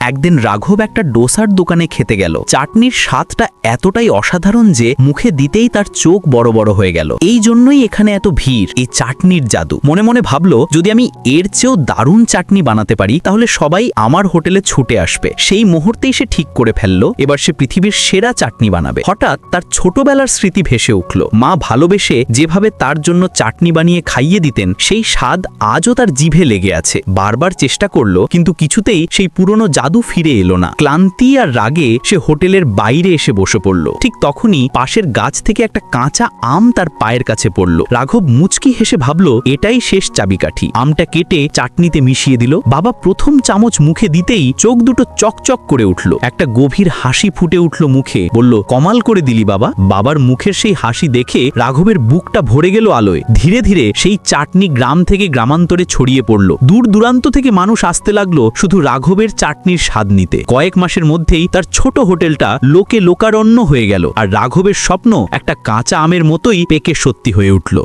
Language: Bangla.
একদিন রাঘব একটা ডোসার দোকানে খেতে গেল। চাটনির স্বাদটা এতটাই অসাধারণ যে মুখে দিতেই তার চোখ বড় বড় হয়ে গেল। এই জন্যই এখানে এত ভিড়, এই চাটনির জাদু। মনে মনে ভাবলো, যদি আমি এর চেয়েও দারুণ চাটনি বানাতে পারি, তাহলে সবাই আমার হোটেলে ছুটে আসবে। সেই মুহূর্তেই সে ঠিক করে ফেলল, এবার সে পৃথিবীর সেরা চাটনি বানাবে। হঠাৎ তার ছোটবেলার স্মৃতি ভেসে উঠল। মা ভালোবেসে যেভাবে তার জন্য চাটনি বানিয়ে খাইয়ে দিতেন, সেই স্বাদ আজও তার জিভে লেগে আছে। বারবার চেষ্টা করল, কিন্তু কিছুতেই সেই পুরনো জাদু ফিরে এলো না। ক্লান্তি আর রাগে সে হোটেলের বাইরে এসে বসে পড়ল। ঠিক তখনই পাশের গাছ থেকে একটা কাঁচা আম তার পায়ের কাছে পড়ল। রাঘব মুচকি হেসে ভাবল, এটাই শেষ চাবিকাঠি। আমটা কেটে চাটনিতে মিশিয়ে দিল। বাবা প্রথম চামচ মুখে দিতেই চোখ দুটো চকচক করে উঠল। একটা গভীর হাসি ফুটে উঠল মুখে। বলল, কমাল করে দিলি বাবা। বাবার মুখের সেই হাসি দেখে রাঘবের বুকটা ভরে গেল আলোয়। ধীরে ধীরে সেই চাটনি গ্রাম থেকে গ্রামান্তরে ছড়িয়ে পড়ল। দূর দূরান্ত থেকে মানুষ আসতে লাগল। শুধু রাঘবের চাটনির স্বাদ নিতে। কয়েক মাসের মধ্যেই তার ছোট হোটেলটা লোকে লোকারণ্য হয়ে গেল, আর রাঘবের স্বপ্ন একটা কাঁচা আমের মতোই পেকে সত্যি হয়ে উঠল।